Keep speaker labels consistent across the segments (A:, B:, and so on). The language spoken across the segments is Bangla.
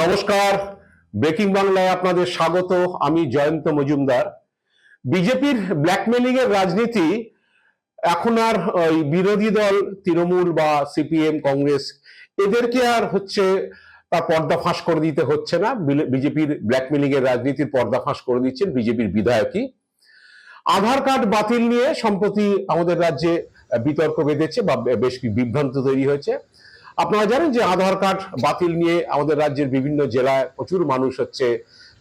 A: নমস্কার। ব্রেকিং বাংলায় আপনাদের স্বাগত। আমি জয়ন্ত মজুমদার। বিজেপির ব্ল্যাকমেলিং এর রাজনীতি এখন আর ওই বিরোধী দল তৃণমূল বা সিপিএম, কংগ্রেস এদেরকে আর হচ্ছে তার পর্দা ফাঁস করে দিতে হচ্ছে না। বিজেপির ব্ল্যাকমেলিং এর রাজনীতির পর্দা ফাঁস করে দিচ্ছেন বিজেপির বিধায়কই। আধার কার্ড বাতিল নিয়ে সম্প্রতি আমাদের রাজ্যে বিতর্ক বেঁধেছে বা বেশ বিভ্রান্ত তৈরি হয়েছে। আপনারা জানেন যে আধার কার্ড বাতিল নিয়ে আমাদের রাজ্যের বিভিন্ন জেলায় প্রচুর মানুষ হচ্ছে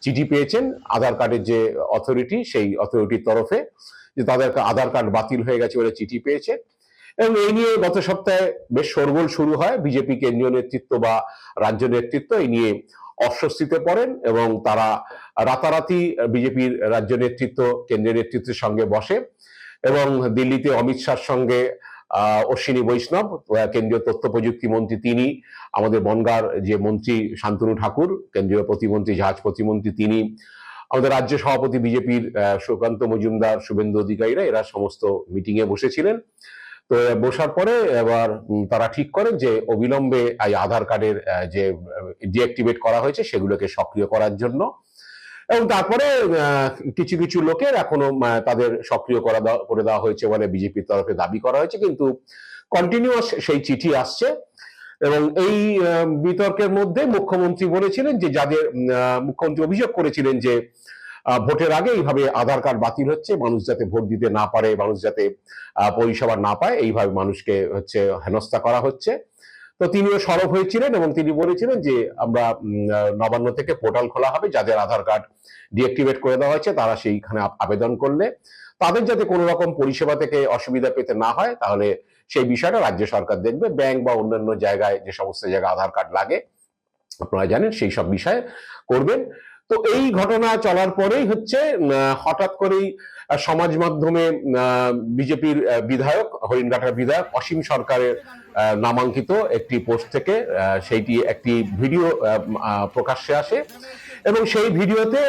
A: চিঠি পেয়েছেন আধার কার্ডের যে অথরিটি সেই অথরিটির তরফে যে তাদের আধার কার্ড বাতিল হয়ে গেছে বলে চিঠি পেয়েছে। এবং এই নিয়ে গত সপ্তাহে বেশ শোরগোল শুরু হয়। বিজেপি কেন্দ্রীয় নেতৃত্ব বা রাজ্য নেতৃত্ব এই নিয়ে অস্বস্তিতে পড়েন এবং তারা রাতারাতি বিজেপির রাজ্য নেতৃত্ব, কেন্দ্রীয় নেতৃত্বের সঙ্গে বসে এবং দিল্লিতে অমিত শাহর সঙ্গে অশ্বিনী বৈষ্ণব কেন্দ্রীয় তথ্য প্রযুক্তি মন্ত্রী তিনি, আমাদের বনগার যে মন্ত্রী শান্তনু ঠাকুর, কেন্দ্রীয় প্রতিমন্ত্রী, জাহাজ প্রতিমন্ত্রী তিনি, আমাদের রাজ্য সভাপতি বিজেপির সুকান্ত মজুমদার, শুভেন্দু অধিকারীরা, এরা সমস্ত মিটিং এ বসেছিলেন। তো বসার পরে এবার তারা ঠিক করেন যে অবিলম্বে এই আধার কার্ডের যে ডিঅ্যাক্টিভেট করা হয়েছে, সেগুলোকে সক্রিয় করার জন্য এবং তারপরে কিছু কিছু লোকের এখনও তাদের সক্রিয় করা করে দেওয়া হয়েছে বলে বিজেপির তরফে দাবি করা হয়েছে। কিন্তু কন্টিনিউয়াস সেই চিঠি আসছে এবং এই বিতর্কের মধ্যে মুখ্যমন্ত্রী বলেছিলেন যে যাদের মুখ্যমন্ত্রী অভিযোগ করেছিলেন যে ভোটের আগে এইভাবে আধার কার্ড বাতিল হচ্ছে, মানুষ যাতে ভোট দিতে না পারে, মানুষ যাতে পরিষেবা না পায়, এইভাবে মানুষকে হচ্ছে হেনস্থা করা হচ্ছে। তো তিনিও সরব হয়েছিলেন এবং তিনি বলেছিলেন যে আমরা নবান্ন থেকে পোর্টাল খোলা হবে, যাদের আধার কার্ড ডিএক্টিভেট করে দেওয়া হয়েছে, তারা সেইখানে আবেদন করলে। তাদের যাতে কোনো রকম পরিষেবা থেকে অসুবিধা পেতে না হয়, তাহলে সেই বিষয়টা রাজ্য সরকার দেখবে। ব্যাংক বা অন্যান্য জায়গায় যে সমস্ত জায়গায় আধার কার্ড লাগে, আপনারা জানেন সেই সব বিষয়ে করবেন। তো এই ঘটনা চলার পরেই হচ্ছে হঠাৎ করেই সমাজ মাধ্যমে বিজেপির বিধায়ক, হরিণঘাটার বিধায়ক অসীম সরকারের নামাঙ্কিত একটি পোস্ট থেকে সেইটি একটি ভিডিও প্রকাশ্যে আসে এবং সেই ভিডিওতে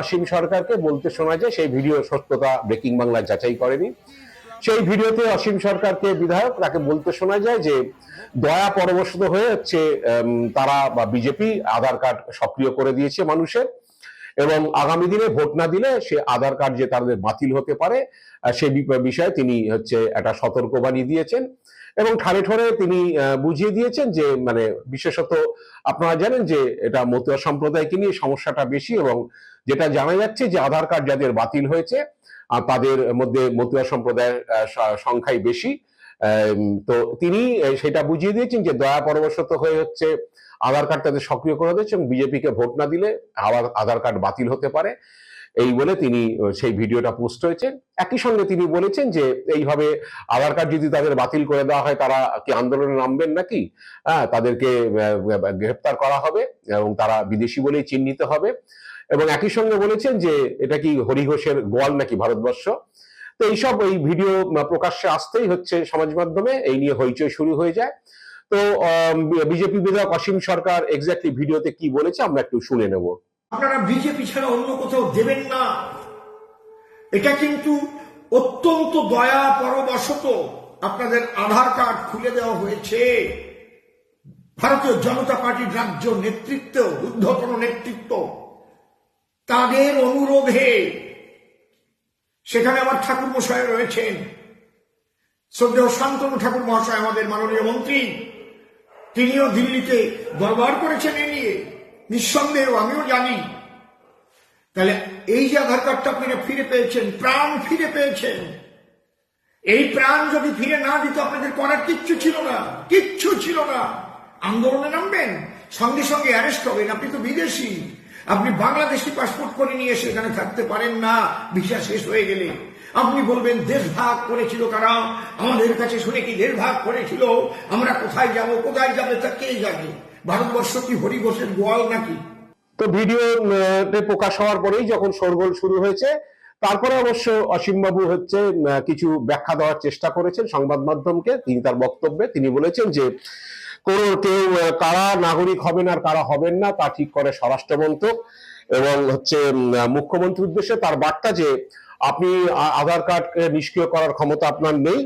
A: অসীম সরকারকে বলতে শোনা যায় সেই ভিডিও সত্যতা ব্রেকিং বাংলা যাচাই করেনি। সেই ভিডিওতে অসীম সরকারকে বিধায়ক তাকে বলতে শোনা যায় যে, দয়া পরবশত হয়ে হচ্ছে তারা বা বিজেপি আধার কার্ড সক্রিয় করে দিয়েছে মানুষের। এবং আগামী দিনে ভোট না দিলে সে আধার কার্ড যে তাদের বাতিল হতে পারে সে বিষয়ে তিনি হচ্ছে একটা সতর্কবাণী দিয়েছেন এবং ঠারে ঠোরে তিনি বুঝিয়ে দিয়েছেন যে মানে বিশেষত আপনারা জানেন যে এটা মতুয়া সম্প্রদায়কে নিয়ে সমস্যাটা বেশি এবং যেটা জানা যাচ্ছে যে আধার কার্ড যাদের বাতিল হয়েছে তাদের মধ্যে মতুয়া সম্প্রদায়ের সংখ্যাই বেশি। তো তিনি সেটা বুঝিয়ে দিয়েছেন যে দয়া পরবশত হয়ে হচ্ছে আধার কার্ড তাদের সক্রিয় করে দিয়েছে এবং বিজেপিকে ভোট না দিলে আবার আধার কার্ড বাতিল হতে পারে। এই বলে তিনি সেই ভিডিওটা পোস্ট হয়েছে। একই সঙ্গে তিনি বলেছেন যে, এইভাবে আধার কার্ড যদি তাদের বাতিল করে দেওয়া হয়, তারা কি আন্দোলনে নামবেন নাকি? হ্যাঁ তাদেরকে গ্রেফতার করা হবে এবং তারা বিদেশি বলেই চিহ্নিত হবে। এবং একই সঙ্গে বলেছেন যে, এটা কি হরিঘোষের গোয়াল নাকি ভারতবর্ষ? তো এইসব এই ভিডিও প্রকাশ্যে আসতেই হচ্ছে সমাজ মাধ্যমে। এই নিয়ে হইচই শুরু হয়ে যায়। তো বিজেপি বিধায়ক অসীম সরকার এক্স্যাক্টলি ভিডিওতে কি বলেছে আমরা একটু শুনে নেব।
B: আপনারা বিজেপি ছাড়া অন্য কোথাও দেবেন না। এটা কিন্তু অত্যন্ত দয়া পরবশত আপনাদের আধার কার্ড খুলে দেওয়া হয়েছে। ভারতীয় জনতা পার্টির রাজ্য নেতৃত্ব ঊর্ধ্বতন নেতৃত্ব, তাদের অনুরোধে সেখানে আমার ঠাকুর মশাই রয়েছেন। শ্রদ্ধেয় শান্তনু ঠাকুর মহাশয় আমাদের মাননীয় মন্ত্রী তিনিও দিল্লিতে দরবার করেছেন এ নিয়ে। নিঃসন্দেহ, আমিও জানি। তাহলে এই যে আধার কার্ডটা আপনি ফিরে পেয়েছেন, প্রাণ ফিরে পেয়েছেন। এই প্রাণ যদি ফিরে না দিত, আপনাদের করার কিচ্ছু ছিল না, কিচ্ছু ছিল না। আন্দোলনে নামবেন, সঙ্গে সঙ্গে অ্যারেস্ট হবেন। আপনি তো বিদেশি। আপনি বাংলাদেশি পাসপোর্ট করে নিয়ে এসে এখানে থাকতে পারেন না, ভিসা শেষ হয়ে গেলে। আপনি বলবেন দেশ ভাগ করেছিল কারা? আমাদের কাছে শুনে কি দেশ ভাগ করেছিল? আমরা কোথায় যাব, কোথায় যাবে, তা কে জানে? ভারতবর্ষ কি হরিঘোষের গোয়াল নাকি?
A: তো ভিডিও প্রকাশ হওয়ার পরেই যখন শোরগোল শুরু হয়েছে, তারপরে অবশ্য অসীমবাবু হচ্ছে কিছু ব্যাখ্যা দেওয়ার চেষ্টা করেছেন সংবাদ মাধ্যমকে। তিনি তার বক্তব্যে, তিনি বলেছেন যে, কোন কেউ কারা নাগরিক হবেন আর কারা হবেন না, তা ঠিক করে স্বরাষ্ট্র মন্ত্রক এবং হচ্ছে মুখ্যমন্ত্রীর উদ্দেশ্যে তার বার্তা যে আপনি আধার কার্ড নিষ্ক্রিয় করার ক্ষমতা আপনার নেই।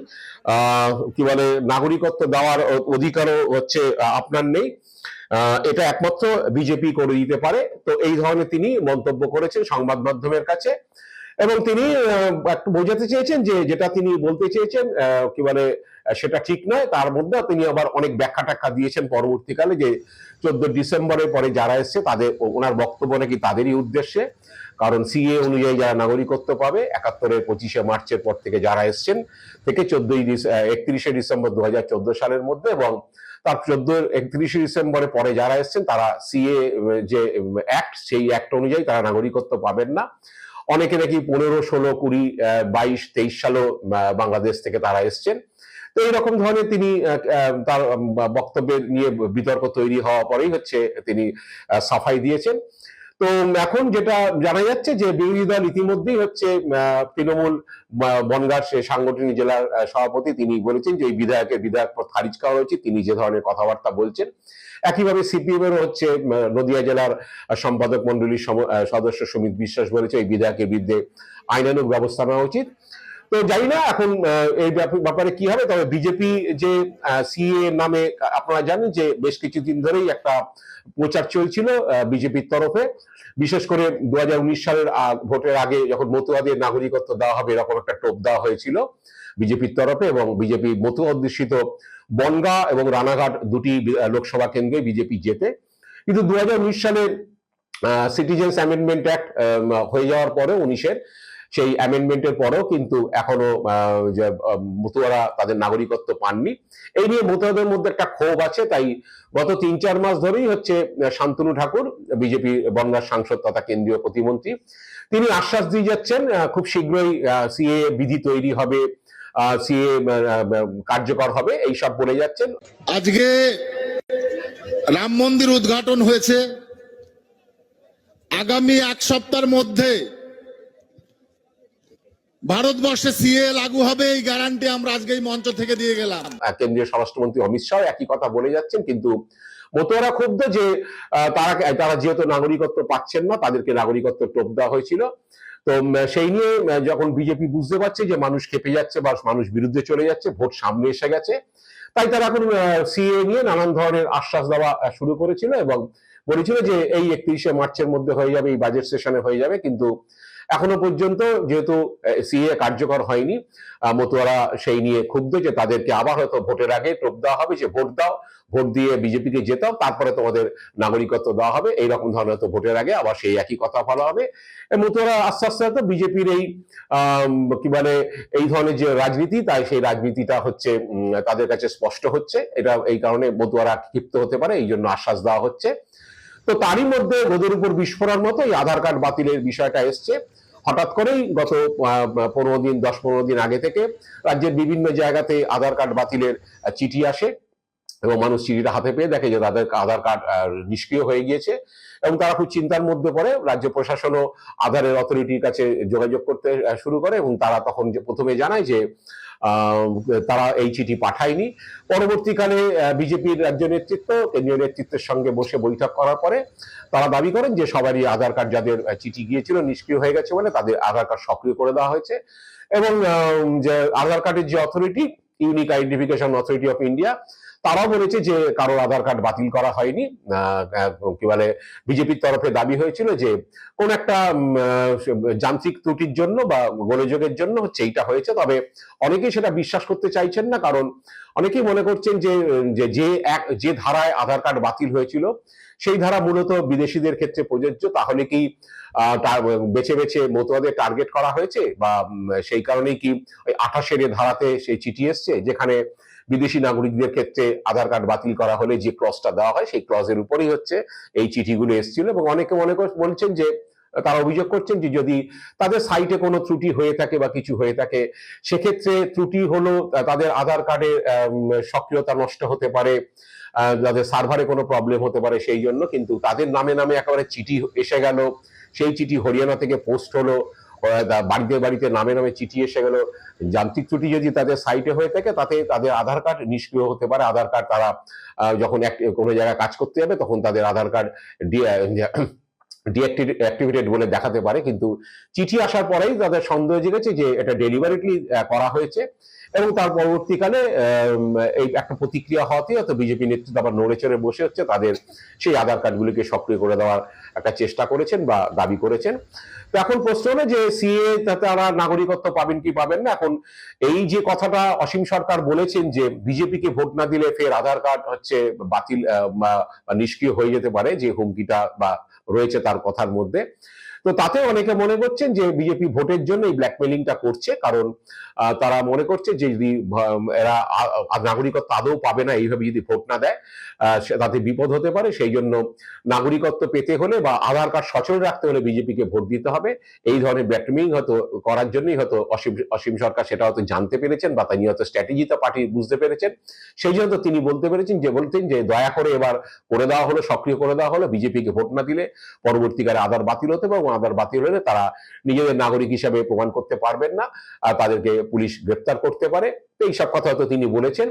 A: কি বলে, নাগরিকত্ব দেওয়ার অধিকারও হচ্ছে আপনার নেই। এটা একমাত্র বিজেপি করে দিতে পারে। তো এই ধরনের তিনি মন্তব্য করেছেন সংবাদ মাধ্যমের কাছে। এবং তিনি একটু বোঝাতে চেয়েছেন যে যেটা তিনি বলতে চেয়েছেন কি বলে সেটা ঠিক নয়। তার মধ্যে তিনি আবার অনেক ব্যাখ্যা টাখ্যা দিয়েছেন পরবর্তীকালে যে চোদ্দ ডিসেম্বরের পরে যারা এসছে, তাদের ওনার বক্তব্য নাকি তাদেরই উদ্দেশ্যে। কারণ সিএ অনুযায়ী যারা নাগরিকত্ব পাবে, একাত্তরের পঁচিশে মার্চের পর থেকে যারা এসছেন, থেকে চোদ্দই একত্রিশে ডিসেম্বর দু হাজার চোদ্দ সালের মধ্যে এবং তার চোদ্দ, একত্রিশে ডিসেম্বরের পরে যারা এসছেন, তারা সিএ যে অ্যাক্ট সেই অ্যাক্ট অনুযায়ী তারা নাগরিকত্ব পাবেন না। অনেকে নাকি পনেরো, ষোলো, কুড়ি বাইশ, তেইশ সালও বাংলাদেশ থেকে তারা এসছেন। তো এইরকম ধরনের তিনি তার বক্তব্যের নিয়ে বিতর্ক তৈরি হওয়া পরেই হচ্ছে তিনি সাফাই দিয়েছেন। তো এখন যেটা জানা যাচ্ছে যে বিরোধী দল ইতিমধ্যেই হচ্ছে তৃণমূল বনগার সে সাংগঠনিক জেলার সভাপতি তিনি বলেছেন যে এই বিধায়কের বিধায়ক পদ খারিজ করা হয়েছে, তিনি যে ধরনের কথাবার্তা বলছেন। একইভাবে সিপিএম এর হচ্ছে নদিয়া জেলার সম্পাদক মন্ডলীর সদস্য সুমিত বিশ্বাস বলেছে, এই বিধায়কের বিরুদ্ধে আইনানুগ ব্যবস্থা নেওয়া উচিত। তো জানি না, এখন এই ব্যাপারে কি হবে, তবে বিজেপি যে সিএ নামে আপনারা জানেন যে বেশ কিছুদিন ধরেই একটা প্রচার চলছিল বিজেপির তরফে। বিশেষ করে দু সালের ভোটের আগে যখন মতুয়াদের নাগরিকত্ব দেওয়া হবে, এরকম একটা টোপ দেওয়া হয়েছিল বিজেপির তরফে এবং বিজেপি মতুয়া অধ্যুষিত বনগাঁ এবং রানাঘাট দুটি লোকসভা কেন্দ্রে বিজেপি জেতে। কিন্তু দু সালের সিটিজেন্স অ্যামেন্ডমেন্ট অ্যাক্ট হয়ে যাওয়ার পরে উনিশের সেই অ্যামেন্ডমেন্টের পরেও কিন্তু এখনও মতুয়ারা তাদের নাগরিকত্ব পাননি। এই নিয়ে মতুয়াদের মধ্যে একটা ক্ষোভ আছে, তাই গত তিন চার মাস ধরেই হচ্ছে শান্তনু ঠাকুর, বিজেপি বনগাঁ সাংসদ তথা কেন্দ্রীয় প্রতিমন্ত্রী, তিনি আশ্বাস দিয়ে যাচ্ছেন খুব শীঘ্রই সিএ বিধি তৈরি হবে সিএ কার্যকর হবে, এই সব বলে যাচ্ছেন।
C: আজকে রাম মন্দির উদ্ঘাটন হয়েছে। আগামী এক সপ্তাহের মধ্যে ভারতবর্ষে সিএ লাগু হবে, এই গ্যারান্টি আমরা আজকে মঞ্চ থেকে দিয়ে গেলাম।
A: কেন্দ্রীয় স্বরাষ্ট্রমন্ত্রী অমিত শাহ একই কথা বলে যাচ্ছেন, কিন্তু মতুয়ারা ক্ষুব্ধ যে তারা তারা যেহেতু নাগরিকত্ব পাচ্ছেন না, তাদেরকে নাগরিকত্ব টোপ দেওয়া হয়েছিল। তো সেই নিয়ে যখন বিজেপি বুঝতে পারছে যে মানুষ খেপে যাচ্ছে বা মানুষ বিরুদ্ধে চলে যাচ্ছে, ভোট সামনে এসে গেছে, তাই তারা এখন সিএ নিয়ে নানান ধরনের আশ্বাস দেওয়া শুরু করেছিল এবং বলেছিল যে এই একত্রিশে মার্চের মধ্যে হয়ে যাবে, এই বাজেট সেশনে হয়ে যাবে, কিন্তু এখনও পর্যন্ত যেহেতু সিএ কার্যকর হয়নি মতুয়ারা সেই নিয়ে ক্ষুব্ধ যে তাদেরকে আবার হয়তো ভোটের আগে টোপ দেওয়া হবে যে ভোট দাও, ভোট দিয়ে বিজেপিকে জেতাও, তারপরে তোমাদের নাগরিকত্ব দেওয়া হবে, এইরকম ধরনের তো ভোটের আগে আবার সেই একই কথা বলা হবে। মতুয়ারা আস্তে আস্তে হয়তো বিজেপির এই কি বলে, এই ধরনের যে রাজনীতি, তাই সেই রাজনীতিটা হচ্ছে তাদের কাছে স্পষ্ট হচ্ছে। এটা এই কারণে মতুয়ারা ক্ষিপ্ত হতে পারে এই জন্য আশ্বাস দেওয়া হচ্ছে। তো তারই মধ্যে রোদের উপর বিস্ফোরণ মতো এই আধার কার্ড বাতিলের বিষয়টা এসছে। হঠাৎ করেই গত পনেরো দিন, দশ পনেরো দিন আগে থেকে রাজ্যের বিভিন্ন জায়গাতে আধার কার্ড বাতিলের চিঠি আসে এবং মানুষ চিঠিটা হাতে পেয়ে দেখে যে তাদের আধার কার্ড নিষ্ক্রিয় হয়ে গিয়েছে। এবং তারা খুব চিন্তার মধ্যে পড়ে। রাজ্য প্রশাসনও আধারের অথরিটির কাছে যোগাযোগ করতে শুরু করে এবং তারা তখন যে প্রথমে জানায় যে তারা এই চিঠি পাঠায়নি। পরবর্তীকালে বিজেপির রাজ্য নেতৃত্ব, কেন্দ্রীয় নেতৃত্বের সঙ্গে বসে বৈঠক করার পরে তারা দাবি করেন যে সবারই আধার কার্ড যাদের চিঠি গিয়েছিল নিষ্ক্রিয় হয়ে গেছে বলে তাদের আধার কার্ড সক্রিয় করে দেওয়া হয়েছে। এবং যে আধার কার্ডের যে authority unique identification authority of India তারাও বলেছে যে কারোর আধার কার্ড বাতিল করা হয়নি। কি বলে, বিজেপির তরফে দাবি হয়েছিল যে কোন একটা যান্ত্রিক ত্রুটির জন্য বা গোলযোগের জন্য হচ্ছে এইটা হয়েছে। তবে অনেকেই সেটা বিশ্বাস করতে চাইছেন না, কারণ অনেকেই মনে করছেন যে যে এক, যে ধারায় আধার কার্ড বাতিল হয়েছিল, সেই ধারা মূলত বিদেশিদের ক্ষেত্রে প্রযোজ্য। তাহলে কি বেছে বেছে মতুয়াদের টার্গেট করা হয়েছে? বা সেই কারণেই কি ওই আঠাশের ধারাতে সেই চিঠি এসছে, যেখানে বিদেশি নাগরিকদের ক্ষেত্রে আধার কার্ড বাতিল করা হলে যে ক্লসটা দেওয়া হয়, সেই ক্লজের উপরেই হচ্ছে এই চিঠিগুলো এসেছিল এবং অনেকে মনে বলছেন যে, তারা অভিযোগ করছেন যে যদি তাদের সাইটে কোনো ত্রুটি হয়ে থাকে বা কিছু হয়ে থাকে, সেক্ষেত্রে ত্রুটি হলো তাদের আধার কার্ডের সক্রিয়তা নষ্ট হতে পারে তাদের সার্ভারে কোনো প্রবলেম হতে পারে সেই জন্য, কিন্তু তাদের নামে নামে একেবারে চিঠি এসে গেল, সেই চিঠি হরিয়ানা থেকে পোস্ট হলো বাড়িতে বাড়িতে নামে নামে চিঠি এসে গেল। যান্ত্রিক ত্রুটি যদি তাদের সাইটে হয়ে থাকে, তাতে তাদের আধার কার্ড নিষ্ক্রিয় হতে পারে। আধার কার্ড তারা যখন কোনো জায়গায় কাজ করতে যাবে, তখন তাদের আধার কার্ড ডিঅ্যাক্টিভেটেড বলে দেখাতে পারে। কিন্তু চিঠি আসার পরেই তাদের সন্দেহ জেগেছে যে এটা ডেলিভারিটলি করা হয়েছে। এবং তার পরবর্তীকালে এই একটা প্রতিক্রিয়া হওয়াতে হয়তো বিজেপি নেতৃত্ব আবার নড়ে চড়ে বসে হচ্ছে, তাদের সেই আধার কার্ডগুলিকে সক্রিয় করে দেওয়ার একটা চেষ্টা করেছেন বা দাবি করেছেন। তো এখন প্রশ্ন হলো যে সিএ তারা নাগরিকত্ব পাবেন কি পাবেন না? এখন এই যে কথাটা অসীম সরকার বলেছেন যে বিজেপিকে ভোট না দিলে ফের আধার কার্ড হচ্ছে বাতিল নিষ্ক্রিয় হয়ে যেতে পারে, যে হুমকিটা বা রয়েছে তার কথার মধ্যে। তো তাতে অনেকে মনে করছেন যে বিজেপি ভোটের জন্য এই ব্ল্যাকমেলিংটা করছে, কারণ তারা মনে করছে যে যদি এরা নাগরিকত্ব আদৌ পাবে না, এইভাবে যদি ভোট না দেয় তাতে বিপদ হতে পারে। সেই জন্য নাগরিকত্ব পেতে হলে বা আধার কার্ড সচল রাখতে হলে বিজেপিকে ভোট দিতে হবে। এই ধরনের ব্ল্যাকমেলিং হয়তো করার জন্যই হয়তো অসীম অসীম সরকার সেটা হয়তো জানতে পেরেছেন বা তিনি হয়তো স্ট্র্যাটেজিটা পার্টি বুঝতে পেরেছেন। সেই জন্য তিনি বলতে পেরেছেন যে, বলতেন যে দয়া করে এবার করে দেওয়া হলো, সক্রিয় করে দেওয়া হলো বিজেপিকে ভোট না দিলে পরবর্তীকালে আধার বাতিল হতে পারে। আধার বাতিল হলে তারা নিজেদের নাগরিক হিসাবে প্রমাণ করতে পারবেন না, আর তাদেরকে পুলিশ গ্রেপ্তার করতে পারে। তো এইসব কথা হয়তো তিনি বলেছেন,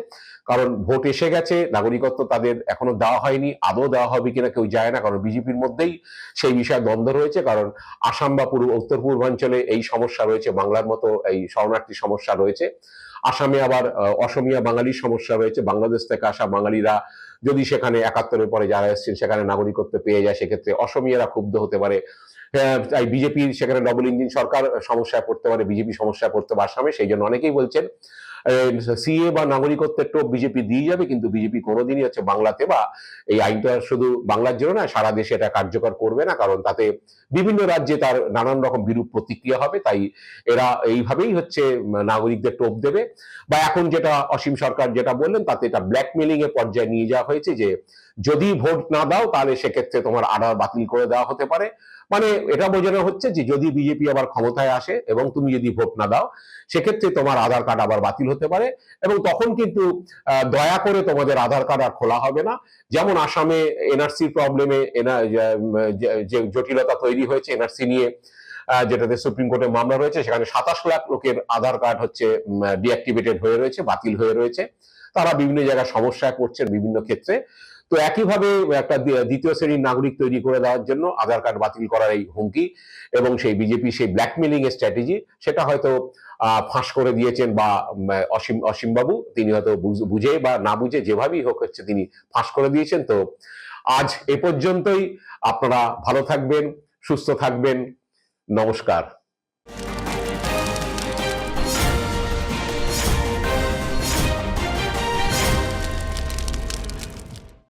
A: কারণ ভোট এসে গেছে, নাগরিকত্ব তাদের এখনও দেওয়া হয়নি, আদৌ দেওয়া হবে কিনা কেউ যায় না, কারণ বিজেপির মধ্যেই সেই বিষয়ে দ্বন্দ্ব রয়েছে, কারণ আসাম বা পূর্ব, উত্তর পূর্বাঞ্চলে এই সমস্যা রয়েছে, বাংলার মতো এই শরণার্থী সমস্যা রয়েছে। আসামে আবার অসমিয়া বাঙালির সমস্যা রয়েছে, বাংলাদেশ থেকে আসা বাঙালিরা যদি সেখানে একাত্তরের পরে যারা এসেছেন, সেখানে নাগরিকত্ব পেয়ে যায়, সেক্ষেত্রে অসমিয়ারা ক্ষুব্ধ হতে পারে। তাই বিজেপি, সেখানে ডবল ইঞ্জিন সরকার সমস্যায় পড়তে পারে, বিজেপি সমস্যায় পড়তে পারে আসামে সেই জন্য অনেকেই বলছেন সিএ বা নাগরিকত্বের টোপ বিজেপি দিয়ে যাবে, কিন্তু বিজেপি কোনোদিনই হচ্ছে বাংলাতে বা এই আইনটা শুধু বাংলার জন্য না, সারা দেশে এটা কার্যকর করবে না, কারণ তাতে বিভিন্ন রাজ্যে তার নানান রকম বিরূপ প্রতিক্রিয়া হবে, তাই এরা এইভাবেই হচ্ছে নাগরিকদের টোপ দেবে। বা এখন যেটা অসীম সরকার যেটা বললেন, তাতে এটা ব্ল্যাকমেলিং এর পর্যায়ে নিয়ে যাওয়া হয়েছে যে, যদি ভোট না দাও, তাহলে সেক্ষেত্রে তোমার আধার বাতিল করে দেওয়া হতে পারে। মানে এটা বোঝানো হচ্ছে যে যদি বিজেপি আবার ক্ষমতায় আসে এবং তুমি যদি ভোট না দাও, সেক্ষেত্রে তোমার আধার কার্ড আবার বাতিল হতে পারে এবং তখন কিন্তু দয়া করে তোমাদের আধার কার্ড আর খোলা হবে না। যেমন আসামে এনআরসি প্রবলেমে যে জটিলতা তৈরি হয়েছে এনআরসি নিয়ে যেটাতে সুপ্রিম কোর্টে মামলা রয়েছে, সেখানে সাতাশ লাখ লোকের আধার কার্ড হচ্ছে ডিঅ্যাক্টিভেটেড হয়ে রয়েছে, বাতিল হয়ে রয়েছে। তারা বিভিন্ন জায়গায় সমস্যায় পড়ছেন বিভিন্ন ক্ষেত্রে। তো একইভাবে একটা দ্বিতীয় শ্রেণির নাগরিক তৈরি করে দেওয়ার জন্য আধার কার্ড বাতিল করার এই হুমকি এবং সেই বিজেপি সেই ব্ল্যাকমেলিং এর স্ট্র্যাটেজি সেটা হয়তো ফাঁস করে দিয়েছেন বা অসীম, অসীমবাবু। তিনি হয়তো বুঝে বা না বুঝে যেভাবেই হোক হচ্ছে তিনি ফাঁস করে দিয়েছেন। তো আজ এ পর্যন্তই। আপনারা ভালো থাকবেন, সুস্থ থাকবেন। নমস্কার।